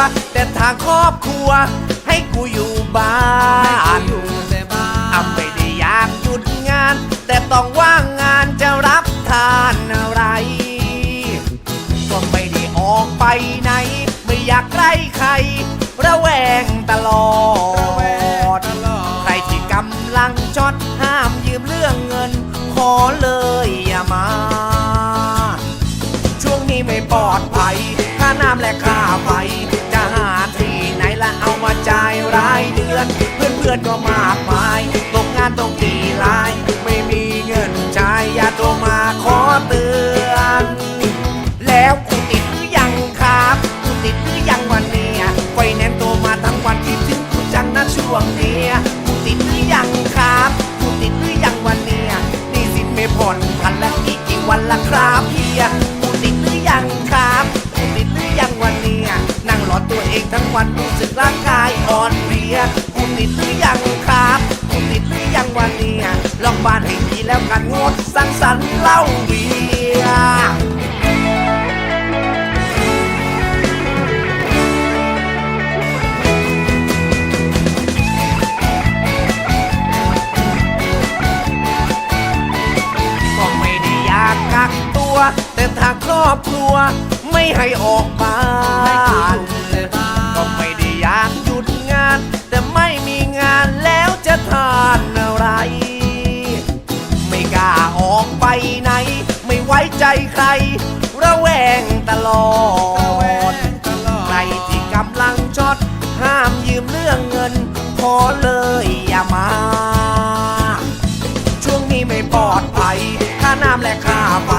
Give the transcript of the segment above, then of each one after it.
างครอบครัว ให้กูอยู่บ้านอยู่แต่บ้าอะนไม่ได้อยากหยุดงาน แต่ต้องว่างงานจะรับทานอะไร ก็ไม่ได้ออกไปไหน ไม่อยากใกล้ใคร ระแวงตลอระแวงดตลอดใครที่กำลังจดห้ามยืมเรื่องเงิน ขอเลยอย่ามาช่วงนี้ไม่ปลอดภัยค่าน้ำและค่าไฟ อนเพื่อนก็มากมาย ตกงานต้องกี่ราย ไม่มีเงินจ่ายอย่าโทรมาขอเตือน แล้วกูติดหรือยังครับกูติดหรือยังวันเนี้ยไฟแนนซ์โทรมาทั้งวันคิดถึงกูจังนะช่วงเนี้ยกูติดหรือยังครับกูติดหรือยังวันเนี้ยนี่สิไม่ผ่อนพันและอีกกี่วันละครับเฮียกูติดหรือยังครับกูติดหรือยังวันเนี้ยนั่งรอตัวเองทั้งวันรู้สึกร่างกายอ่อนเพลีย ติดหรือยังครับกูติดหรือยังวันเนี้ยลองบ้านให้ดีแล้วกันงดสังสรรค์เหล้าเบียร์ก็ไม่ได้อยากกักตัวแต่ทางครอบครัวไม่ให้ออกบ้านแต่บ้านก็ไม่ได้อยาก ใจระแวงตลอด ใครที่กำลังช็อตห้ามยืมเรื่องเงิน ขอเลยอย่ามา ช่วงนี้ไม่ปลอดภัยค่าน้ำและค่าไฟ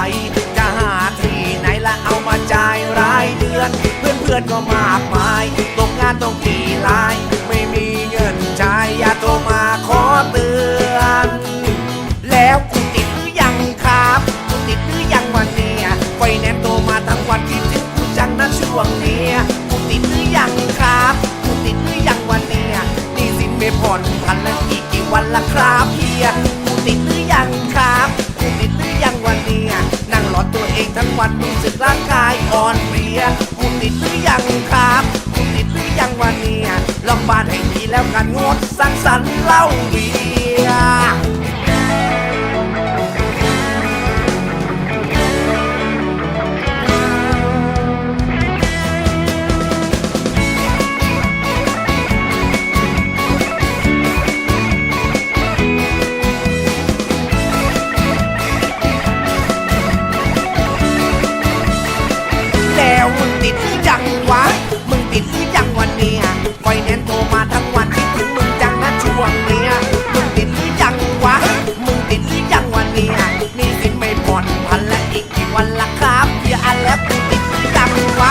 จะหาที่ไหนละเอามาจ่ายรายเดือน เพื่อนเพื่อนก็มากมายตกงานต้องกี่ราย ไม่มีเงินจ่ายอย่าโทรมา ละครับเฮียกูติดหรือยังครับกูติดหรือยังวันเนี้ยนั่งรอตัวเองทั้งวันรู้สึกร่างกายอ่อนเพลียกูติดหรือยังครับกูติดหรือยังวันเนี้ยลองบ้านให้ดีแล้วกันงดสังสรรค์เล่าเแล้วมึงติดหรือยังวะมึงติดหรือยังวันเนี้ยไฟแนนซ์โทรมาทั้งวันคิดถึงมึงจังนะช่วงเนี้ยมึงติดหรือยังวะมึงติดหรือยังวันเนี้ยนี่สินไม่ผ่อนพันและอีกกี่วันละครับเฮียอันแล้วกูติดหรือยังวะ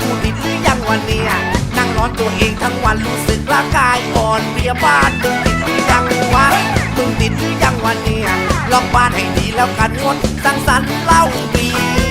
กูติดหรือยังวันเนี้ยนั่งร้อนตัวเองทั้งวันรู้สึกร่างกายอ่อนเพลียบ้านมึงติดหรือยังวะมึงติดหรือยังวันเนี้ยล็อกบ้านให้ดีแล้วกันงดสังสรรค์เล้าเบีย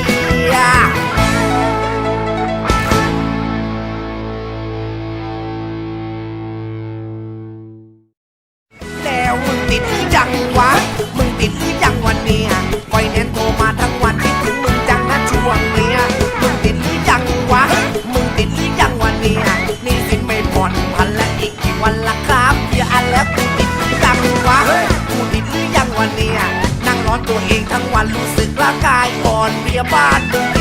ตัวเองทั้งวันรู้สึกร่างกายอ่อนเพลียบ้านมึง